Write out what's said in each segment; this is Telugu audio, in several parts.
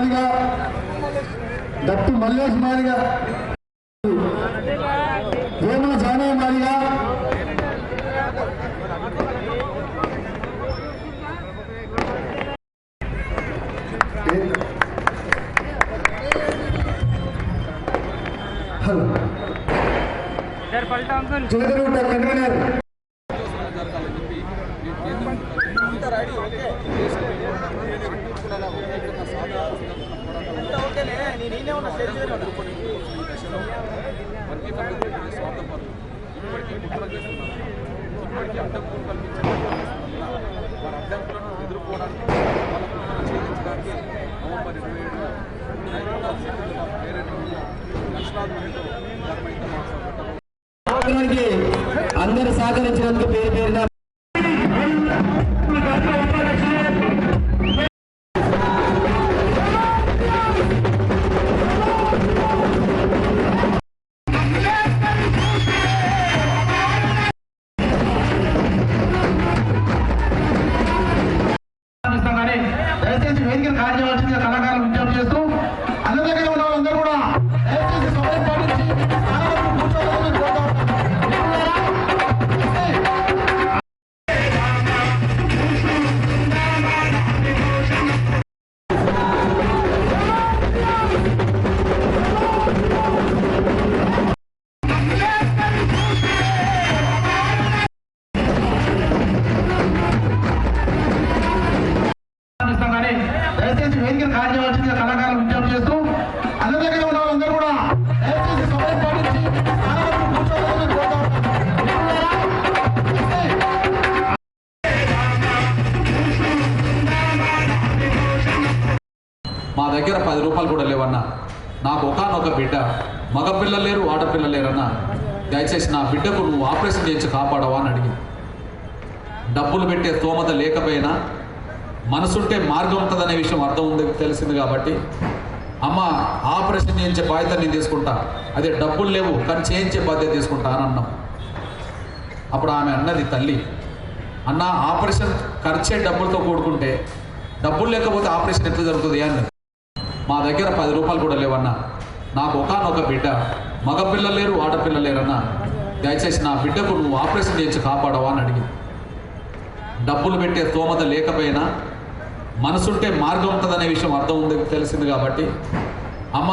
కుమార్ గారు దట్టు మల్లేష్ కుమార్ గారు వేమల జానయ్య మారి గారు చంద్రుడు కన్వీనర్ ఇప్పటికీ కుట్ర చేస్తున్నారు. ఇప్పటికీ అడ్డంకులు కల్పించారు వారి అడ్డంకులను ఎదుర్కోవడానికి వాళ్ళ కుట్రను ఛేదించడానికి నవంబర్ ఇరవై ఏడు హైదరాబాద్ సిటీలో పేరెంట్ లక్షలాది మందితో ధర్మైతే మాట్లాడుకుంటారు కార్యక్రమానికి అందరూ సహకరించినందుకు పేరు పేరున దగ్గర పది రూపాయలు కూడా లేవన్నా. నాకు ఒకనొక బిడ్డ. మగపిల్ల లేరు ఆడపిల్ల లేరన్నా. దయచేసి నా బిడ్డకు నువ్వు ఆపరేషన్ చేయించి కాపాడవా అని అడిగి. డబ్బులు పెట్టే స్తోమత లేకపోయినా మనసుంటే మార్గం ఉంటుందనే విషయం అర్థం ఉంది తెలిసింది కాబట్టి. అమ్మ ఆపరేషన్ చేయించే బాధ్యత నేను తీసుకుంటా. అదే డబ్బులు లేవు కానీ చేయించే బాధ్యత తీసుకుంటా అని అన్నాం. అప్పుడు ఆమె అన్నది తల్లి అన్న ఆపరేషన్ ఖర్చే డబ్బులతో కూడుకుంటే డబ్బులు లేకపోతే ఆపరేషన్ ఎట్లా జరుగుతుంది? అన్నది మా దగ్గర పది రూపాయలు కూడా లేవన్నా. నాకు ఒకనొక బిడ్డ. మగపిల్లలు లేరు ఆడపిల్ల లేరన్నా. దయచేసి నా బిడ్డకు నువ్వు ఆపరేషన్ చేయించి కాపాడవా అని అడిగి. డబ్బులు పెట్టే స్తోమత లేకపోయినా మనసుంటే మార్గం ఉంటుందనే విషయం అర్థం ఉంది తెలిసింది కాబట్టి. అమ్మ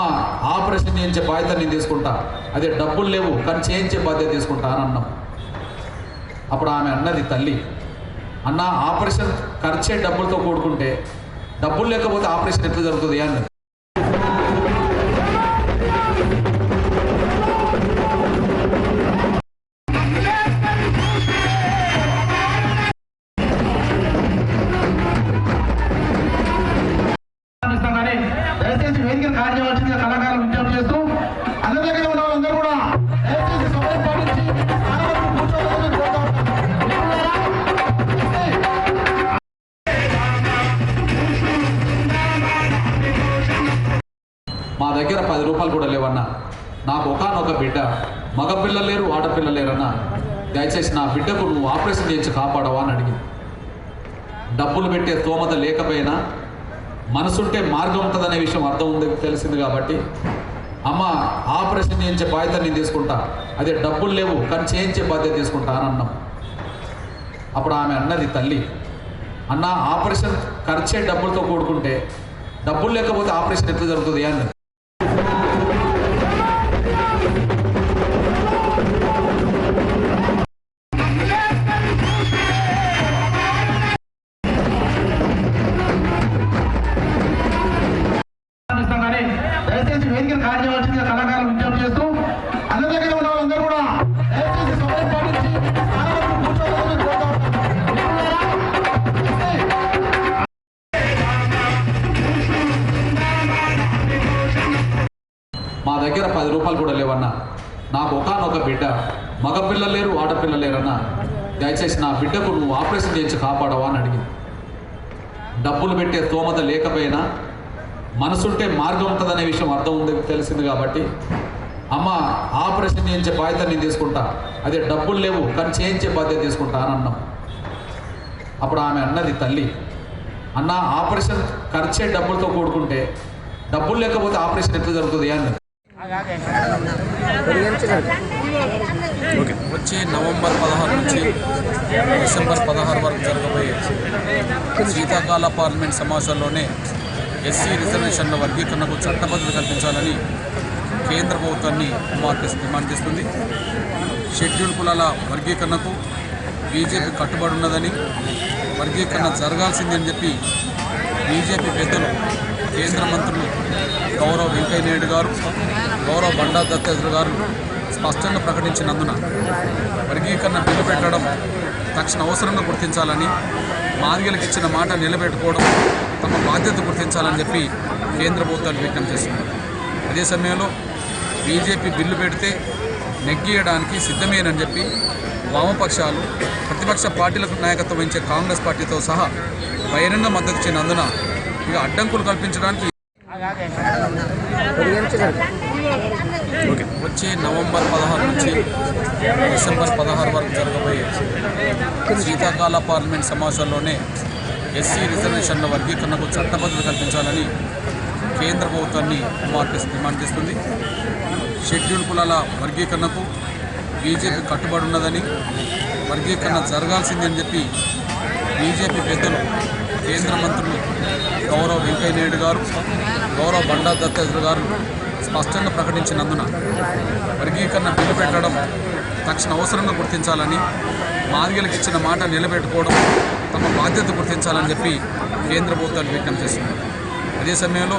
ఆపరేషన్ చేయించే బాధ్యత నేను తీసుకుంటా. అదే డబ్బులు లేవు కానీ చేయించే బాధ్యత తీసుకుంటా అని అన్నాం. అప్పుడు ఆమె అన్నది తల్లి అన్న ఆపరేషన్ ఖర్చే డబ్బులతో కూడుకుంటే డబ్బులు లేకపోతే ఆపరేషన్ ఎట్లా జరుగుతుంది? అన్నది నాకు ఒకనొక బిడ్డ మగపిల్ల లేరు ఆడపిల్ల లేరన్నా దయచేసి నా బిడ్డకు నువ్వు ఆపరేషన్ చేయించి కాపాడవా అని అడిగి. డబ్బులు పెట్టే స్తోమత లేకపోయినా మనసుంటే మార్గం ఉంటుందనే విషయం అర్థం ఉంది తెలిసింది కాబట్టి. అమ్మ ఆపరేషన్ చేయించే బాధ్యత నేను తీసుకుంటా. అదే డబ్బులు లేవు కానీ చేయించే బాధ్యత తీసుకుంటా అని అన్నాం. అప్పుడు ఆమె అన్నది తల్లి అన్న ఆపరేషన్ ఖర్చే డబ్బులతో కూడుకుంటే డబ్బులు లేకపోతే ఆపరేషన్ ఎట్లా జరుగుతుంది? అన్నది దగ్గర పది రూపాయలు కూడా లేవన్నా. నాకు ఒకనొక బిడ్డ. మగపిల్లలు లేరు ఆడపిల్ల లేరన్నా. దయచేసి నా బిడ్డకు నువ్వు ఆపరేషన్ చేయించి కాపాడవా అని అడిగి. డబ్బులు పెట్టే తోమత లేకపోయినా మనసుంటే మార్గం ఉంటుందనే విషయం అర్థం ఉంది తెలిసింది కాబట్టి. అమ్మ ఆపరేషన్ చేయించే బాధ్యత నేను తీసుకుంటా. అదే డబ్బులు లేవు కానీ చేయించే బాధ్యత తీసుకుంటా అని అన్నాం. అప్పుడు ఆమె అన్నది తల్లి అన్న ఆపరేషన్ ఖర్చే డబ్బులతో కూడుకుంటే డబ్బులు లేకపోతే ఆపరేషన్ ఎట్లా జరుగుతుంది? అన్నది వచ్చే నవంబర్ పదహారు నుంచి డిసెంబర్ పదహారు వరకు జరగబోయే శీతాకాల పార్లమెంట్ సమావేశాల్లోనే ఎస్సీ రిజర్వేషన్ల వర్గీకరణకు చట్టబద్ధత కల్పించాలని కేంద్ర ప్రభుత్వాన్ని కుమార్తె డిమాండ్ చేస్తుంది. షెడ్యూల్ కులాల వర్గీకరణకు బీజేపీ కట్టుబడి ఉన్నదని వర్గీకరణ జరగాల్సిందని చెప్పి బీజేపీ పెద్దలు కేంద్ర మంత్రులు గౌరవ్ వెంకయ్యనాయుడు గారు గౌరవ బండా దత్తేశ్వర గారు స్పష్టంగా ప్రకటించినందున వర్గీకరణ బిల్లు పెట్టడం తక్షణ అవసరంగా గుర్తించాలని మాదిగలకు ఇచ్చిన మాట నిలబెట్టుకోవడం తమ బాధ్యత గుర్తించాలని చెప్పి కేంద్ర ప్రభుత్వాన్ని విజ్ఞప్తి చేస్తున్నారు అదే సమయంలో బీజేపీ బిల్లు పెడితే నెగ్గియడానికి సిద్ధమేనని చెప్పి వామపక్షాలు ప్రతిపక్ష పార్టీలకు నాయకత్వం వహించే కాంగ్రెస్ పార్టీతో సహా బహిరంగ మద్దతు ఇచ్చినందున ఇక అడ్డంకులు కల్పించడానికి వచ్చే నవంబర్ పదహారు నుంచి డిసెంబర్ పదహారు వరకు జరగబోయే శీతాకాల పార్లమెంట్ సమావేశాల్లోనే ఎస్సీ రిజర్వేషన్ల వర్గీకరణకు చట్టబద్ధత కల్పించాలని కేంద్ర ప్రభుత్వాన్ని కుమార్తె డిమాండ్ చేస్తుంది. షెడ్యూల్ కులాల వర్గీకరణకు బీజేపీ కట్టుబడి ఉన్నదని వర్గీకరణ జరగాల్సిందని చెప్పి బీజేపీ పెద్దలు కేంద్ర మంత్రులు గౌరవ్ వెంకయ్యనాయుడు గారు గౌరవ బండా దత్తాత్రేయ గారు స్పష్టంగా ప్రకటించినందున వర్గీకరణ బిల్లు పెట్టడం తక్షణ అవసరంగా గుర్తించాలని మాదిగలకు ఇచ్చిన మాట నిలబెట్టుకోవడం తమ బాధ్యత గుర్తించాలని చెప్పి కేంద్ర ప్రభుత్వాన్ని విజ్ఞప్తి చేసింది అదే సమయంలో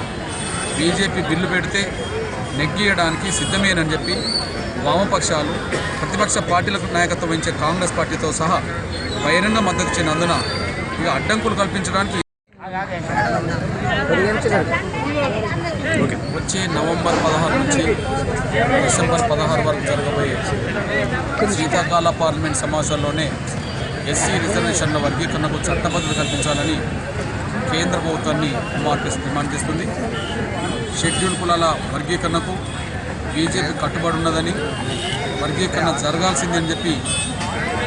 బీజేపీ బిల్లు పెడితే నెగ్గియడానికి సిద్ధమేనని చెప్పి వామపక్షాలు ప్రతిపక్ష పార్టీలకు నాయకత్వం వహించే కాంగ్రెస్ పార్టీతో సహా బహిరంగ మద్దతు ఇచ్చినందున ఇక అడ్డంకులు కల్పించడానికి వచ్చే నవంబర్ పదహారు నుంచి డిసెంబర్ పదహారు వరకు జరగబోయే శీతాకాల పార్లమెంట్ సమావేశాల్లోనే ఎస్సీ రిజర్వేషన్ల వర్గీకరణకు చట్టబద్ధత కల్పించాలని కేంద్ర ప్రభుత్వాన్ని డిమాండ్ చేస్తుంది. షెడ్యూల్ కులాల వర్గీకరణకు బీజేపీ కట్టుబడి ఉన్నదని వర్గీకరణ జరగాల్సిందని అని చెప్పి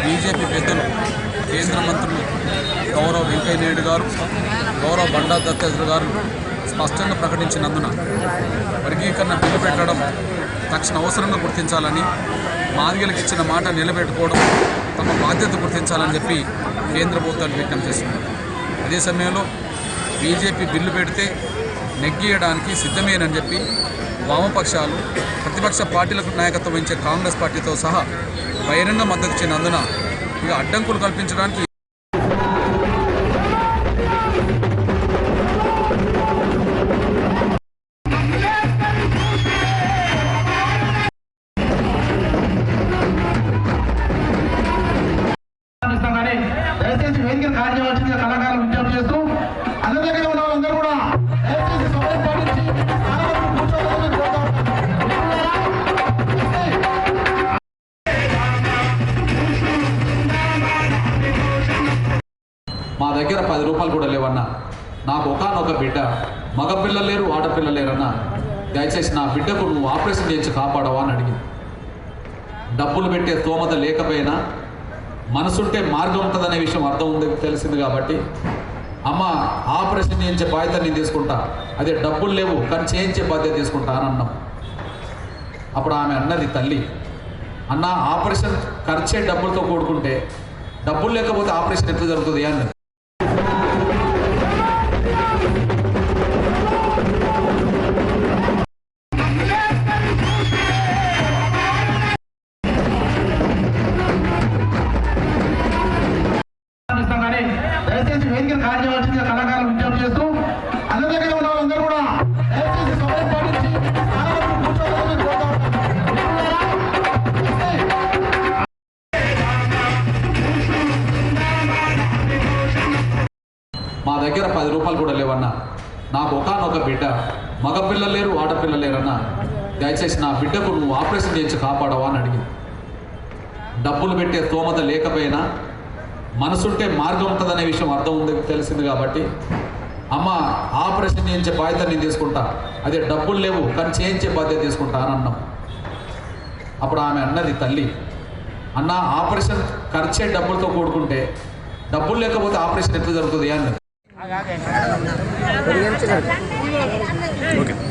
బీజేపీ పెద్దలు కేంద్ర మంత్రులు గౌరవ్ వెంకయ్యనాయుడు గారు గౌరవ బండా దత్తాత్రేయ గారు స్పష్టంగా ప్రకటించినందున వర్గీకరణ బిల్లు పెట్టడం తక్షణ అవసరంగా గుర్తించాలని మాదిగలకు ఇచ్చిన మాట నిలబెట్టుకోవడం తమ బాధ్యత గుర్తించాలని చెప్పి కేంద్ర ప్రభుత్వాన్ని విజ్ఞప్తి చేసింది అదే సమయంలో బీజేపీ బిల్లు పెడితే నెగ్గియడానికి సిద్ధమేనని చెప్పి వామపక్షాలు ప్రతిపక్ష పార్టీలకు నాయకత్వం వహించే కాంగ్రెస్ పార్టీతో సహా బహిరంగ మద్దతు ఇచ్చినందున అడ్డంకులు కల్పించడానికి పది రూపాయలు కూడా లేవన్నా. నాకు ఒకనొక బిడ్డ. మగపిల్లలు లేరు ఆడపిల్లలు లేరన్నా. దయచేసి నా బిడ్డకు నువ్వు ఆపరేషన్ చేయించి కాపాడవా అని అడిగింది డబ్బులు పెట్టే స్తోమత లేకపోయినా మనసుంటే మార్గం ఉంటుందనే విషయం అర్థం ఉంది తెలిసింది కాబట్టి. అమ్మ ఆపరేషన్ చేయించే బాధ్యత నేను తీసుకుంటా. అదే డబ్బులు లేవు కానీ చేయించే బాధ్యత తీసుకుంటా అని అన్నాం. అప్పుడు ఆమె అన్నది తల్లి అన్న ఆపరేషన్ ఖర్చే డబ్బులతో కూడుకుంటే డబ్బులు లేకపోతే ఆపరేషన్ ఎట్లా జరుగుతుంది? అన్నది దగ్గర పది రూపాయలు కూడా లేవన్నా. నాకు ఒకనొక బిడ్డ. మగపిల్లలు లేరు ఆడపిల్లలు లేరన్నా. దయచేసి నా బిడ్డకు నువ్వు ఆపరేషన్ చేయించి కాపాడవా అని అడిగింది. డబ్బులు పెట్టే స్తోమత లేకపోయినా మనసుంటే మార్గం ఉంటుందనే విషయం అర్థం ఉంది తెలిసింది కాబట్టి అమ్మ ఆపరేషన్ చేయించే బాధ్యత నేను తీసుకుంటా. అదే డబ్బులు లేవు కానీ చేయించే బాధ్యత తీసుకుంటా అని అన్నాం. అప్పుడు ఆమె అన్నది తల్లి అన్న ఆపరేషన్ ఖర్చే డబ్బులతో కూడుకుంటే డబ్బులు లేకపోతే ఆపరేషన్ ఎట్లా జరుగుతుంది? అన్నది.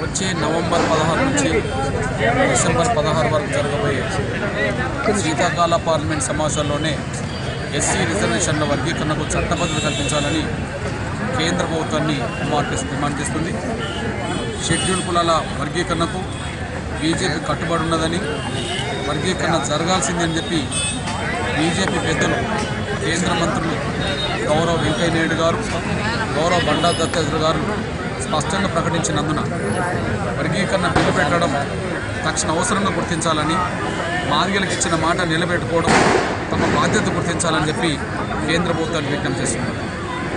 వచ్చే నవంబర్ పదహారు నుంచి డిసెంబర్ పదహారు వరకు జరగబోయే శీతాకాల పార్లమెంట్ సమావేశాల్లోనే ఎస్సీ రిజర్వేషన్ల వర్గీకరణకు చట్టబద్ధత కల్పించాలని కేంద్ర ప్రభుత్వాన్ని డిమాండ్ చేస్తుంది. షెడ్యూల్ కులాల వర్గీకరణకు బీజేపీ కట్టుబడి ఉన్నదని వర్గీకరణ జరగాల్సిందని అని చెప్పి బీజేపీ పెద్దలు కేంద్ర మంత్రులు గౌరవ వెంకయ్య నాయుడు గారు గౌరవ బండా దత్తాత్రేయ గారు స్పష్టంగా ప్రకటించినందున వర్గీకరణ బిల్లు పెట్టడం తక్షణ అవసరంగా గుర్తించాలని మాదిగలకు ఇచ్చిన మాట నిలబెట్టుకోవడం తమ బాధ్యత గుర్తించాలని చెప్పి కేంద్ర ప్రభుత్వాన్ని విజ్ఞప్తి చేస్తున్నారు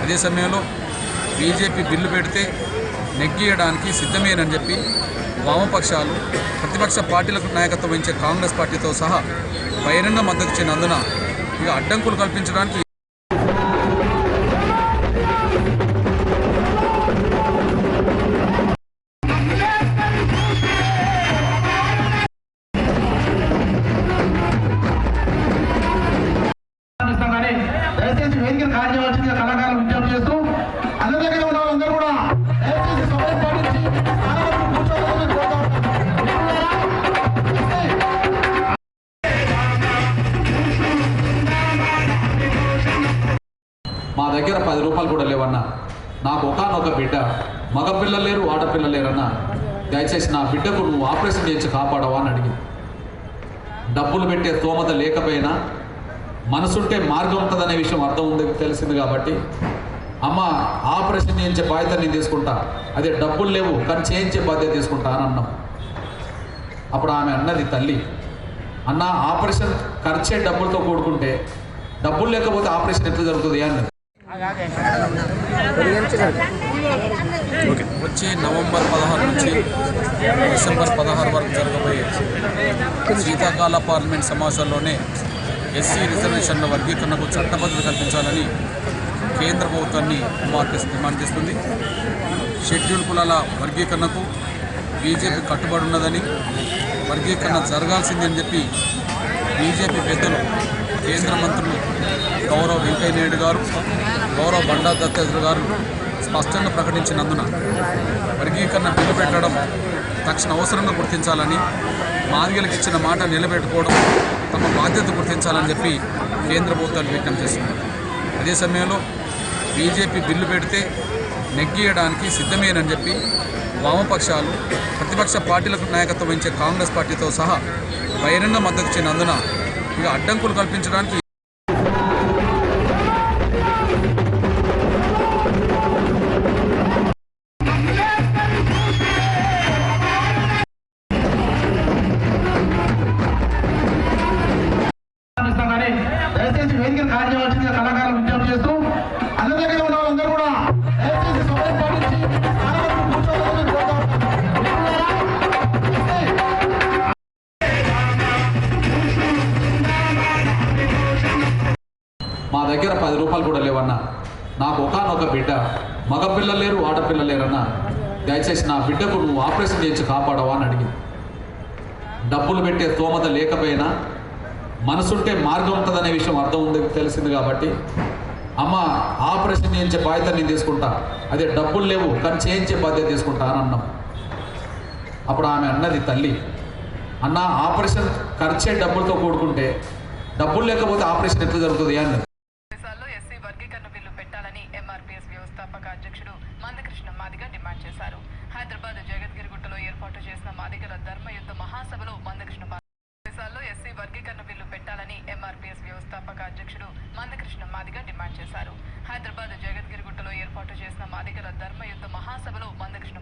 అదే సమయంలో బీజేపీ బిల్లు పెడితే నెగ్గియడానికి సిద్ధమేనని చెప్పి వామపక్షాలు ప్రతిపక్ష పార్టీలకు నాయకత్వం వహించే కాంగ్రెస్ పార్టీతో సహా బహిరంగ మద్దతు ఇచ్చినందున ఇక అడ్డంకులు కల్పించడానికి నాకు ఒకనొక బిడ్డ. మగపిల్ల లేరు ఆడపిల్ల లేరన్నా. దయచేసి నా బిడ్డకు నువ్వు ఆపరేషన్ చేయించి కాపాడవా అని అడిగింది. డబ్బులు పెట్టే స్తోమత లేకపోయినా మనసుంటే మార్గం ఉంటుందనే విషయం అర్థం ఉంది తెలిసింది కాబట్టి. అమ్మ ఆపరేషన్ చేయించే బాధ్యత నేను తీసుకుంటా. అదే డబ్బులు లేవు కానీ చేయించే బాధ్యత తీసుకుంటా అని అన్నాం. అప్పుడు ఆమె అన్నది తల్లి అన్న ఆపరేషన్ ఖర్చే డబ్బులతో కూడుకుంటే డబ్బులు లేకపోతే ఆపరేషన్ ఎట్లా జరుగుతుంది? అన్నది. వచ్చే నవంబర్ పదహారు నుంచి డిసెంబర్ పదహారు వరకు జరగబోయే శీతాకాల పార్లమెంట్ సమావేశాల్లోనే ఎస్సీ రిజర్వేషన్ల వర్గీకరణకు చట్టబద్ధత కల్పించాలని కేంద్ర ప్రభుత్వాన్ని డిమాండ్ డిమాండ్ చేస్తుంది షెడ్యూల్ కులాల వర్గీకరణకు బీజేపీ కట్టుబడి ఉన్నదని వర్గీకరణ జరగాల్సిందని అని చెప్పి బీజేపీ పెద్దలు కేంద్ర మంత్రులు గౌరవ వెంకయ్య నాయుడు గారు గౌరవ బండా దత్తేశ్వర గారు స్పష్టంగా ప్రకటించినందున వర్గీకరణ బిల్లు పెట్టడం తక్షణ అవసరంగా గుర్తించాలని మాదిగలకు ఇచ్చిన మాట నిలబెట్టుకోవడం తమ బాధ్యత గుర్తించాలని చెప్పి కేంద్ర ప్రభుత్వాన్ని విజ్ఞప్తి చేస్తున్నారు అదే సమయంలో బీజేపీ బిల్లు పెడితే నెగ్గియడానికి సిద్ధమేనని చెప్పి వామపక్షాలు ప్రతిపక్ష పార్టీలకు నాయకత్వం వహించే కాంగ్రెస్ పార్టీతో సహా బహిరంగ మద్దతు ఇచ్చినందున ఇక అడ్డంకులు కల్పించడానికి దగ్గర పది రూపాయలు కూడా లేవన్నా. నాకు ఒకనొక బిడ్డ. మగపిల్లలు లేరు ఆడపిల్లలు లేరన్నా. దయచేసి నా బిడ్డకు నువ్వు ఆపరేషన్ చేయించి కాపాడవా అని అడిగి. డబ్బులు పెట్టే తోమత లేకపోయినా మనసుంటే మార్గం ఉంటుందనే విషయం అర్థం ఉంది తెలిసింది కాబట్టి. అమ్మ ఆపరేషన్ చేయించే బాధ్యత నేను తీసుకుంటా. అదే డబ్బులు లేవు కానీ చేయించే బాధ్యత తీసుకుంటా అని అన్నాం. అప్పుడు ఆమె అన్నది తల్లి అన్న ఆపరేషన్ ఖర్చే డబ్బులతో కూడుకుంటే డబ్బులు లేకపోతే ఆపరేషన్ ఎట్లా జరుగుతుంది? అన్నది దేశాల్లో ఎస్సీ వర్గీకరణ బిల్లు పెట్టాలని ఎంఆర్పీఎస్ వ్యవస్థాపక అధ్యక్షుడు మందకృష్ణ మాదిగ డిమాండ్ చేశారు. హైదరాబాద్ జగద్గిరిగుట్టలో ఏర్పాటు చేసిన మాదిగల ధర్మయుద్ధ మహాసభలో మందకృష్ణ దేశాల్లో ఎస్సీ వర్గీకరణ బిల్లు పెట్టాలని ఎంఆర్పీఎస్ వ్యవస్థాపక అధ్యక్షుడు మందకృష్ణ మాదిగ డిమాండ్ చేశారు. హైదరాబాద్ జగద్గిరిగుట్టలో ఏర్పాటు చేసిన మాదిగల ధర్మయుద్ధ మహాసభలో మందకృష్ణ